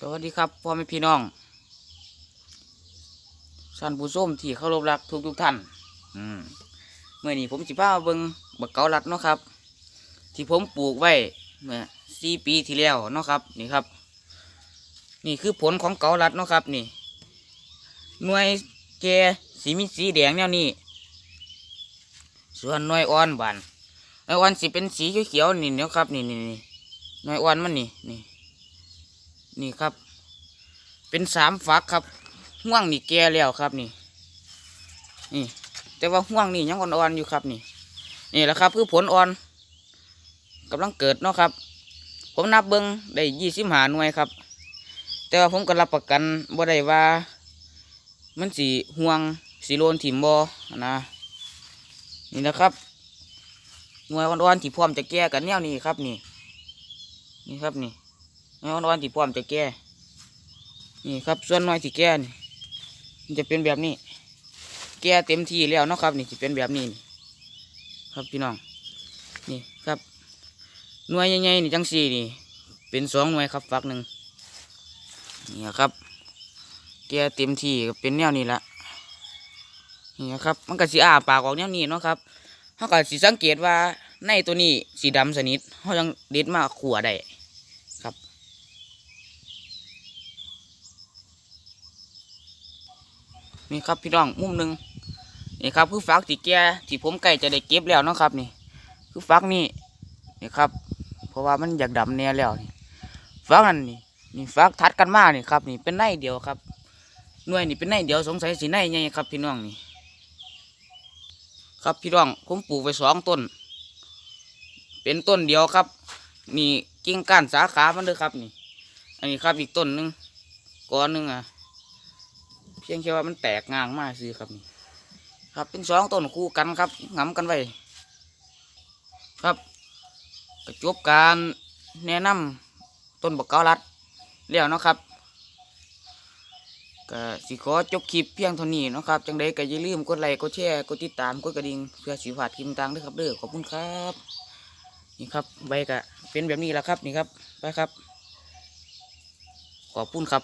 สวัสดีครับพ่อแม่พี่น้องท่านผู้ชมที่เคารพรักทุกทุกท่าน อืมเมื่อนี้ผมสิพามาเบิงบักเกาลัดเนาะครับ ที่ผมปลูกไว้เมื่อสี่ปีที่แล้วเนาะครับ นี่ครับ นี่คือผลของเกาลัดเนาะครับ นี่ หน่วยแก่สีมีสีแดงแนวนี้ ส่วนหน่วยอ่อนบานหน่วยอ่อนสิเป็นสีเขียวๆนี่เนาะครับ นี่นี่นี่หน่วยอ่อนมันนี่นี่ นี่ครับ เป็นสามฝักครับห่วงนี่แก่แล้วครับนี่ นี่ แต่ว่าห่วงนี่ยังอ่อนๆอยู่ครับนี่ นี่แหละครับ คือผลอ่อนกำลังเกิดเนาะครับ ผมนับเบิ้งได้ยี่สิบหาหน่วยครับ แต่ว่าผมก็รับประกันบ่ได้ว่า มันสีห่วงสีโลนถิ่มบอนะ นี่นะครับหน่วยอ่อนๆที่พร้อมจะแก่กันแนวนี้ครับนี่ นี่ครับนี่ น้อยอ่อนที่พร้อมจะแก่นี่ครับส่วนน้อยที่แก่นี่มันจะเป็นแบบนี้ แก่เต็มที่แล้วนะครับ นี่จะเป็นแบบนี้นี่ครับพี่น้องนี่ครับหน่วยใหญ่ๆนี่จังสี่นี่ เป็นสองหน่วยครับฝักหนึ่งนี่ครับ แก่เต็มที่เป็นแนวนี้ละนี่ครับ มันก็สีอ้าปากออกแนวนี้เนาะครับเขาก็สีสังเกตว่าในตัวนี้สีดำสนิทเขายังเด็ดมาขัวได้ ครับ นี่ครับพี่น้องมุมหนึ่งนี่ครับคือฟักที่แก่ที่ผมใกล้จะได้เก็บแล้วนะครับนี่ คือฟักนี่นี่ครับ เพราะว่ามันอยากดำแน่แล้วนี่ฟักนั่นนี่นี่ฟักทัดกันมากนี่ครับนี่เป็นไนเดียวครับหน่วยนี่เป็นไนเดียวสงสัยสีไนใหญ่ครับ พี่น้องนี่ครับพี่น้องผมปลูกไว้สองต้น เป็นต้นเดียวครับนี่กิ่งก้านสาขามันเลยครับนี่ อันนี้ครับอีกต้นหนึ่งก้อนหนึ่งอะ พียงแค่ว่ามันแตกงางมากซื้อครับนี่ครับเป็นสองต้นคู่กันครับงำกันไว้ครับก็จบการแนะนำต้นบักเกาลัดแล้วเนาะครับก็สิขอจบคลิปเพียงเท่านี้เนาะครับจังใดก็อย่าลืมกดไลค์กดแชร์กดติดตามกดกระดิ่งเพื่อสิพลาดคลิปต่างๆด้วยครับเด้อขอบคุณครับนี่ครับใบก็เป็นแบบนี้แหละครับนี่ครับไปครับ ขอบคุณครับ